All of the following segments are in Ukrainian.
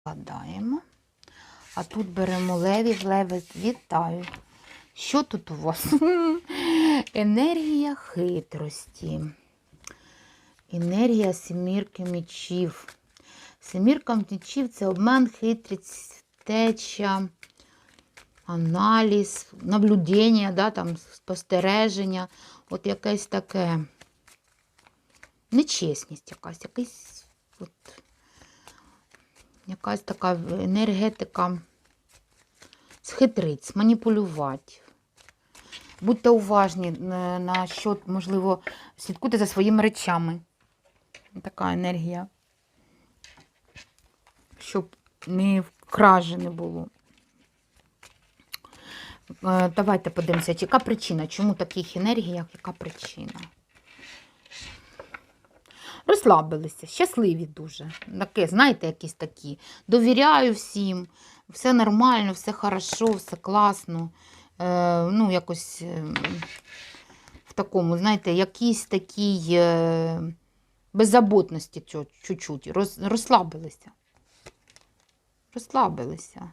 Складаємо. А тут беремо леві, леві, вітаю. Що тут у вас? Енергія хитрості. Енергія семірки мечів. Семірка мечів це обман, хитрість, втеча, аналіз, наблюдення, да, там, спостереження. От якесь таке нечесність якась, якийсь от, якась така енергетика схитрить, маніпулювати. Будьте уважні е, на що, можливо, слідкуйте за своїми речами. Така енергія. Щоб не вкраже не було. Е, Давайте подивимося, яка причина, чому таких енергіях, яка причина? Розслабилися, щасливі дуже. Таке, знаєте, якісь такі. Довіряю всім, все нормально, все хорошо, все класно. Е, ну, якось е, в такому, знаєте, якійсь такій е, беззаботності чуть-чуть. Роз, розслабилися. Розслабилися.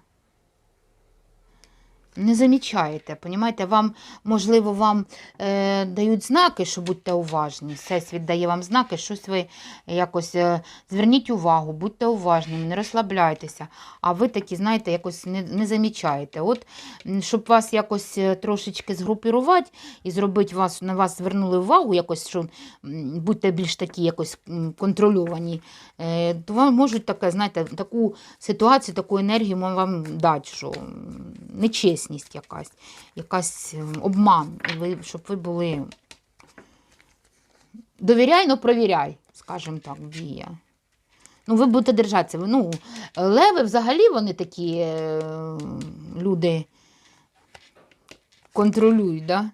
Не замічаєте, понімаєте, вам, можливо, вам е, дають знаки, що будьте уважні. Всесвіт дає вам знаки, щось ви якось е, зверніть увагу, будьте уважними, не розслабляйтеся. А ви такі, знаєте, якось не, не замічаєте. От, щоб вас якось е, трошечки згрупірувати і зробити вас, на вас звернули увагу, якось, що будьте більш такі якось контрольовані, е, то вам можуть таке, знаєте, таку ситуацію, таку енергію вам дати, що нечесність якась, якась обман, ви, щоб ви були. Довіряй, но провіряй, скажімо так, дія. Ну, ви будете держатися. Ну, леви взагалі вони такі е, люди контролюють, да?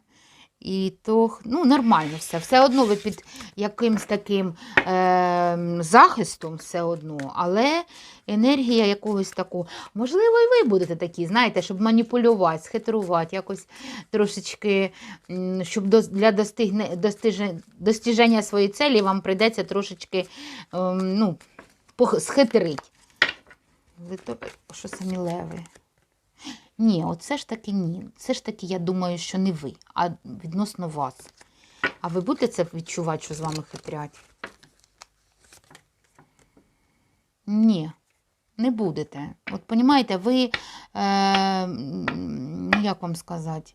І то ну, нормально все. Все одно ви під якимсь таким е, захистом, все одно, але енергія якогось такого. Можливо, і ви будете такі, знаєте, щоб маніпулювати, схитрувати, якось трошечки, щоб до, для достигне, достиження, достіження своєї цілі вам прийдеться трошечки ем, ну, схитрить. Ви то, що самі леви. Ні, оце ж таки ні. Це ж таки, я думаю, що не ви, а відносно вас. А ви будете це відчувати, що з вами хитрять? Ні, не будете. От розумієте, ви, е, ну, як вам сказати,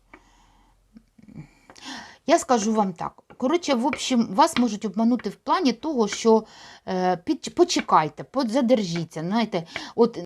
я скажу вам так. Коротше, в общем, вас можуть обманути в плані того, що е, під, почекайте, подзадержіться. Знаєте, от